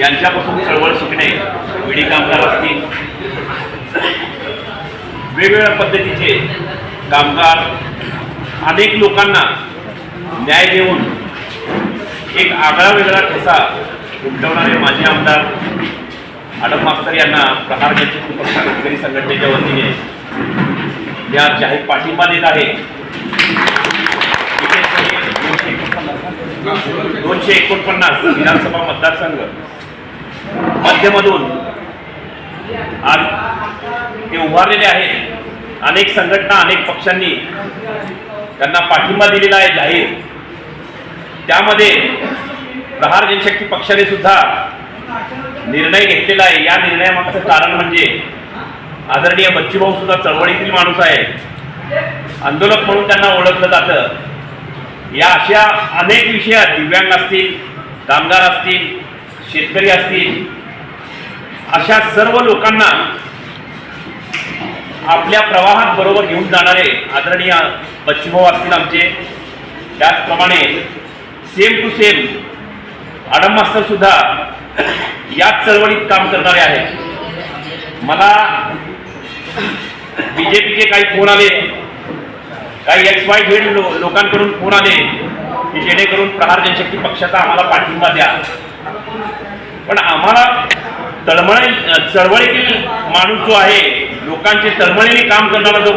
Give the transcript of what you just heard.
यांच्यापासून चळवळ शिकणे विडी कामगार असतील. वेगवेगळ्या पद्धतीचे कामगार अनेक लोकांना न्याय देऊन एक आगळा वेगळा ठसा उमटवणारे माजी आमदार आडम मास्तर यांना प्रहार नेतृत्व शेतकरी संघटनेच्या वतीने या जाहीर पाठिंबा देत आहे. दोनशे एकोणपन्नास विधानसभा मतदारसंघ माध्यमातून आज ते उभारलेले आहेत. अनेक संघटना अनेक पक्षांनी त्यांना पाठिंबा दिलेला आहे जाहीर. त्यामध्ये प्रहार जनशक्ती पक्षाने सुद्धा निर्णय घेतलेला आहे. या निर्णयामागचं कारण म्हणजे आदरणीय बच्चूभाऊ सुद्धा चळवळीतील माणूस आहे आंदोलक म्हणून त्यांना ओळखलं जातं. या अशा अनेक विषयात दिव्यांग असतील कामगार असतील शेतकरी असतील अशा सर्व लोकांना आपल्या प्रवाहात बरोबर घेऊन जाणारे आदरणीय बच्चूभाऊ असतील आमचे त्याचप्रमाणे सेम टू सेम आडम सुद्धा याच चळवळीत काम करणारे आहेत. मला बी जे पीचे काही फोन आले काही एक्स वाय झेड लो लोकांकडून फोन आले की जेणेकरून प्रहार जनशक्ती पक्षाचा आम्हाला पाठिंबा द्या. पण आम्हाला तळमळ चळवळीतील माणूस जो आहे लोकांचे तळमळीने काम करणारा जो